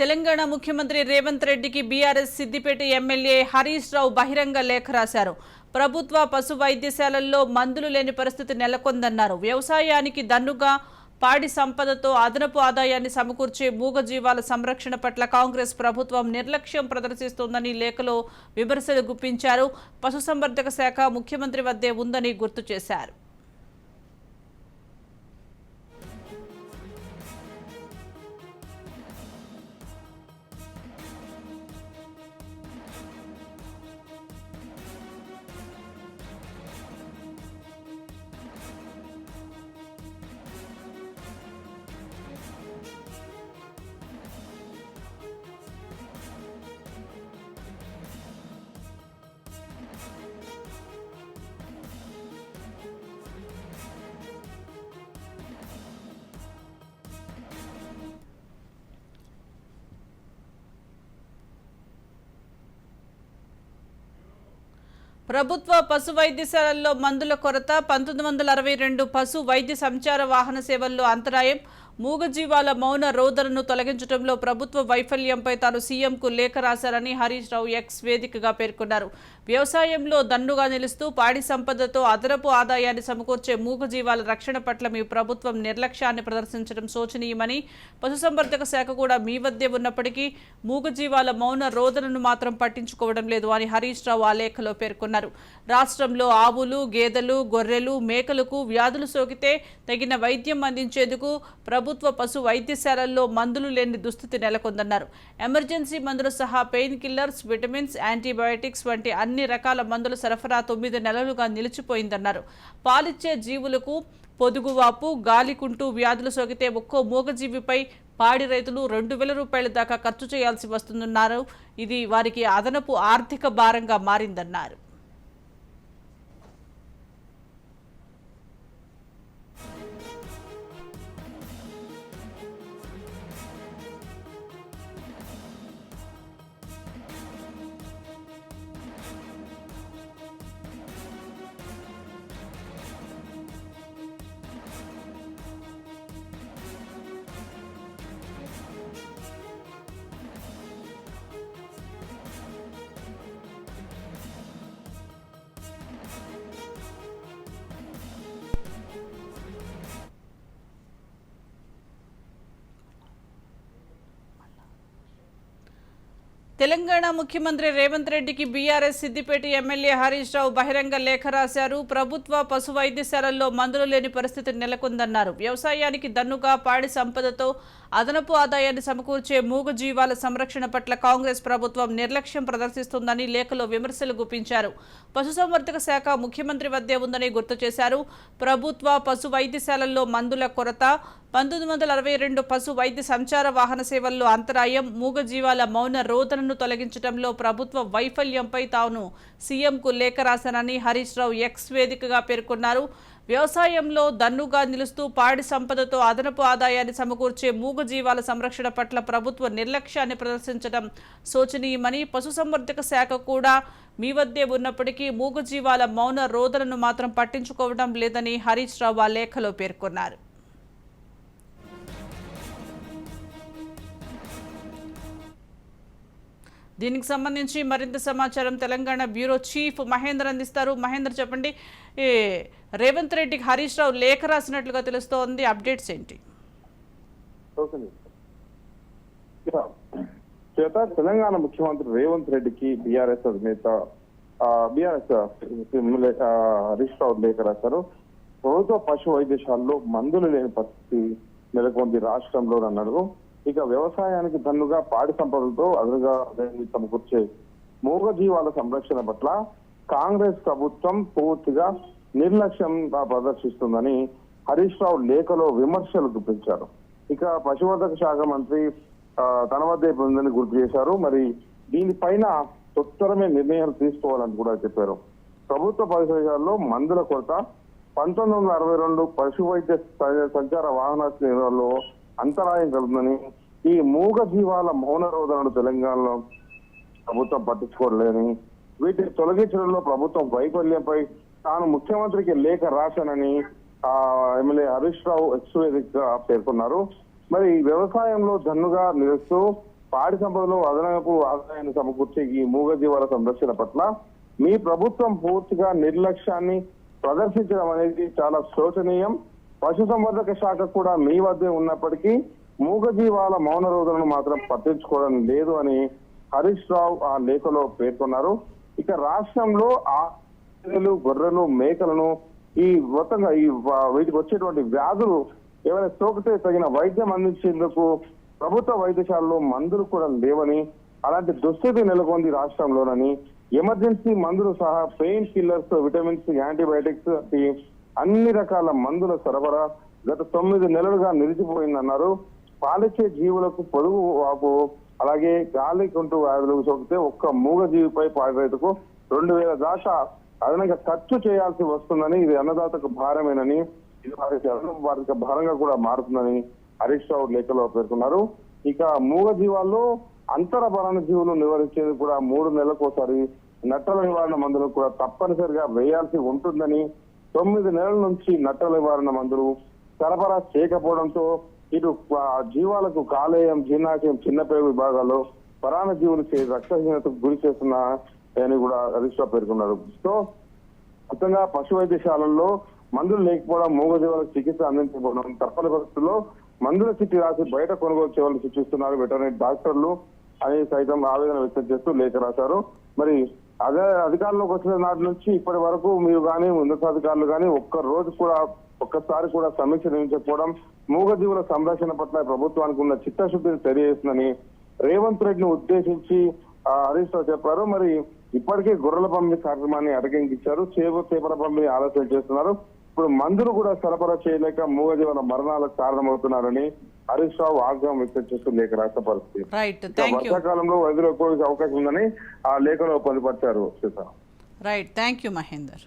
తెలంగాణ ముఖ్యమంత్రి రేవంత్ రెడ్డికి BRS Siddipet MLA Harish Rao బహిరంగ లేఖ రాశారు. ప్రభుత్వ పశు వైద్యశాలల్లో మందులు లేని పరిస్థితి నెలకొందన్నారు. వ్యవసాయానికి దన్నుగా పాడి సంపదతో అదనపు ఆదాయాన్ని సమకూర్చే మూగజీవాల సంరక్షణ పట్ల కాంగ్రెస్ ప్రభుత్వం నిర్లక్ష్యం ప్రదర్శిస్తోందని లేఖలో విమర్శలు గుప్పించారు. పశుసంవర్ధక శాఖ ముఖ్యమంత్రి వద్దే ఉందని గుర్తు చేశారు. ప్రభుత్వ పశు వైద్యశాలల్లో మందుల కొరత పంతొమ్మిది వందల అరవై రెండు పశు వైద్య సంచార వాహన సేవల్లో అంతరాయం మూగజీవాల మౌన రోదనను తొలగించడంలో ప్రభుత్వ వైఫల్యంపై తాను సీఎంకు లేఖ రాశారని హరీష్ రావు ఎక్స్ వేదికగా పేర్కొన్నారు. వ్యవసాయంలో దన్నుగా నిలుస్తూ పాడి సంపదతో అదనపు ఆదాయాన్ని సమకూర్చే మూగజీవాల రక్షణ పట్ల మీ ప్రభుత్వం నిర్లక్ష్యాన్ని ప్రదర్శించడం శోచనీయమని పశుసంవర్ధక శాఖ కూడా మీ వద్దే ఉన్నప్పటికీ మూగజీవాల మౌన రోదనను మాత్రం పట్టించుకోవడం లేదు అని హరీష్ రావు ఆ లేఖలో పేర్కొన్నారు. రాష్ట్రంలో ఆవులు గేదెలు గొర్రెలు మేకలకు వ్యాధులు సోకితే తగిన వైద్యం అందించేందుకు ప్రభుత్వ పశు వైద్యశాలల్లో మందులు లేని దుస్థితి నెలకొందన్నారు. ఎమర్జెన్సీ మందులు సహా పెయిన్ కిల్లర్స్ విటమిన్స్ యాంటీబయాటిక్స్ వంటి అన్ని రకాల మందుల సరఫరా తొమ్మిది నెలలుగా నిలిచిపోయిందన్నారు. పాలిచ్చే జీవులకు పొదుగువాపు గాలికుంటూ వ్యాధులు సోకితే ఒక్కో మూగజీవిపై పాడి రైతులు రెండు వేల రూపాయల దాకా ఖర్చు చేయాల్సి వస్తుందన్నారు. ఇది వారికి అదనపు ఆర్థిక భారంగా మారిందన్నారు. తెలంగాణ ముఖ్యమంత్రి రేవంత్ రెడ్డికి బీఆర్ఎస్ సిద్దిపేట ఎమ్మెల్యే హరీష్ రావు బహిరంగ లేఖ రాశారు. ప్రభుత్వ పశు వైద్యశాలల్లో మందులు లేని పరిస్థితి నెలకొందన్నారు. వ్యవసాయానికి దన్నుగా పాడి సంపదతో అదనపు ఆదాయాన్ని సమకూర్చే మూగ జీవాల సంరక్షణ పట్ల కాంగ్రెస్ ప్రభుత్వం నిర్లక్ష్యం ప్రదర్శిస్తుందని లేఖలో విమర్శలు గుప్పించారు. పశుసంవర్ధక శాఖ ముఖ్యమంత్రి వద్దే ఉందని గుర్తు చేశారు. ప్రభుత్వ పశు వైద్యశాలల్లో మందుల కొరత పంతొమ్మిది వందల అరవై రెండు పశు వైద్య సంచార వాహన సేవల్లో అంతరాయం మూగజీవాల మౌన రోదనను తొలగించడంలో ప్రభుత్వ వైఫల్యంపై తాను సీఎంకు లేఖ రాశానని హరీష్ రావు ఎక్స్ వేదికగా పేర్కొన్నారు. వ్యవసాయంలో దన్నుగా నిలుస్తూ పాడి సంపదతో అదనపు ఆదాయాన్ని సమకూర్చే మూగజీవాల సంరక్షణ పట్ల ప్రభుత్వ నిర్లక్ష్యాన్ని ప్రదర్శించడం శోచనీయమని పశుసంవర్ధక శాఖ కూడా మీ వద్దే ఉన్నప్పటికీ మూగజీవాల మౌన రోదనను మాత్రం పట్టించుకోవడం లేదని హరీష్ రావు ఆ లేఖలో పేర్కొన్నారు. దీనికి సంబంధించి మరింత సమాచారం తెలంగాణ బ్యూరో చీఫ్ మహేందర్ అందిస్తారు. మహేందర్ చెప్పండి? రేవంత్ రెడ్డికి హరీష్ రావు లేఖ రాసినట్లుగా తెలుస్తోంది. అప్డేట్స్ ఏంటి? చేత తెలంగాణ ముఖ్యమంత్రి రేవంత్ రెడ్డికి బీఆర్ఎస్ అధినేత బీఆర్ఎస్ హరీష్ రావు లేఖ రాశారు. ప్రభుత్వ పశు వైద్యశాలలో మందులు లేని పరిస్థితి నెలకొంది రాష్ట్రంలో అన్నారు ఇక వ్యవసాయానికి దన్నుగా పాడి సంపదలతో అదునుగా సమకూర్చే మూగ జీవాల సంరక్షణ పట్ల కాంగ్రెస్ ప్రభుత్వం పూర్తిగా నిర్లక్ష్యం ప్రదర్శిస్తుందని హరీష్ రావు లేఖలో విమర్శలు గుర్తించారు ఇక పశువర్ధక శాఖ మంత్రి తన వద్దే ఉందని గుర్తు చేశారు. మరి దీనిపైన తొత్తరమే నిర్ణయాలు తీసుకోవాలని కూడా చెప్పారు. ప్రభుత్వ పరిశోధనలో మందుల కొరత పంతొమ్మిది వందల అరవై రెండు పశు వైద్య స- సంచార వాహన అంతరాయం కలుగుతుందని ఈ మూగ జీవాల మౌన రోధనను తెలంగాణలో ప్రభుత్వం పట్టించుకోలేదని వీటిని తొలగించడంలో ప్రభుత్వం వైఫల్యంపై తాను ముఖ్యమంత్రికి లేఖ రాశానని ఆ ఎమ్మెల్యే హరీష్ రావు ఎక్స్వేదిగా పేర్కొన్నారు. మరి వ్యవసాయంలో జన్నుగా నిలుస్తూ పాడి సంపదలో అదనపు ఆదాయాన్ని సమకూర్చే ఈ మూగ జీవాల సంరక్షణ పట్ల మీ ప్రభుత్వం పూర్తిగా నిర్లక్ష్యాన్ని ప్రదర్శించడం అనేది చాలా శోచనీయం. పశుసంవర్ధక శాఖ కూడా మీ వద్దే ఉన్నప్పటికీ మూగజీవాల మౌన రోజులను మాత్రం పట్టించుకోవడం లేదు అని హరీష్ రావు ఆ లేఖలో పేర్కొన్నారు. ఇక రాష్ట్రంలో ఆ గొర్రెలు మేకలను ఈ మొత్తంగా ఈ వీటికి వచ్చేటువంటి వ్యాధులు ఏమైనా సోకితే తగిన వైద్యం అందించేందుకు ప్రభుత్వ వైద్యశాలలో మందులు కూడా లేవని అలాంటి దుస్థితి నెలకొంది రాష్ట్రంలోనని ఎమర్జెన్సీ మందులు సహా పెయిన్ కిల్లర్స్ విటమిన్స్ యాంటీబయాటిక్స్ వంటి అన్ని రకాల మందుల సరఫరా గత తొమ్మిది నెలలుగా నిలిచిపోయిందన్నారు. పాలిచ్చే జీవులకు పొదుగు వాపు అలాగే గాలి కుంటూ వ్యాధులకు సోకితే ఒక్క మూగ జీవిపై పాడేటకు రెండు వేల దాకా అదనంగా ఖర్చు చేయాల్సి వస్తుందని ఇది అన్నదాతకు భారమేనని ఇది వారికి వారికి భారంగా కూడా మారుతుందని హరీష్ రావు లేఖలో పేర్కొన్నారు. ఇక మూగ జీవాల్లో అంతర బలన జీవులు నివారించేది కూడా మూడు నెలలకోసారి నట్టల నివారణ మందులు కూడా తప్పనిసరిగా వేయాల్సి ఉంటుందని తొమ్మిది నెలల నుంచి నట్టల నివారణ మందులు సరఫరా చేయకపోవడంతో ఇటు ఆ, జీవాలకు కాలేయం జీర్ణాశయం చిన్న విభాగాల్లో పరాణ జీవులు రక్తహీనతకు గురి చేస్తున్న అని కూడా హరీష్ రావు పేర్కొన్నారు. సో మొత్తంగా పశు వైద్యశాలల్లో మందులు లేకపోవడం మూగజీవులకు చికిత్స అందించకపోవడం తప్పని పరిస్థితుల్లో మందుల చిట్టి రాసి బయట కొనుగోలు చేయాలని సూచిస్తున్నారు వెటర్నరీ డాక్టర్లు అని సైతం ఆవేదన వ్యక్తం చేస్తూ లేఖ రాశారు. మరి అదే అధికారంలోకి వచ్చిన నాటి నుంచి ఇప్పటి వరకు మీరు కానీ ఉన్నతాధికారులు కానీ ఒక్క రోజు కూడా ఒక్కసారి కూడా సమీక్ష నిర్మించకపోవడం మూగజీవుల సంరక్షణ పట్ల ప్రభుత్వానికి ఉన్న చిత్తశుద్ధిని తెలియజేస్తుందని రేవంత్ రెడ్డిని ఉద్దేశించి హరీష్ రావు చెప్పారు. మరి ఇప్పటికే గొర్రెల పంపిణీ కార్యక్రమాన్ని అటకెంకించారు చేప చేపల పంపిణీ ఆలోచన చేస్తున్నారు. ఇప్పుడు మందులు కూడా సరఫరా చేయలేక మూగజీవుల మరణాలకు కారణమవుతున్నారని హరీష్ రావు ఆగ్రహం వ్యక్తం చేస్తూ లేఖ రాష్ట్ర పరిస్థితి. వర్షాకాలంలో వదిలే అవకాశం ఉందని ఆ లేఖలో పొందుపరిచారు రైట్ థ్యాంక్ యూ మహేందర్.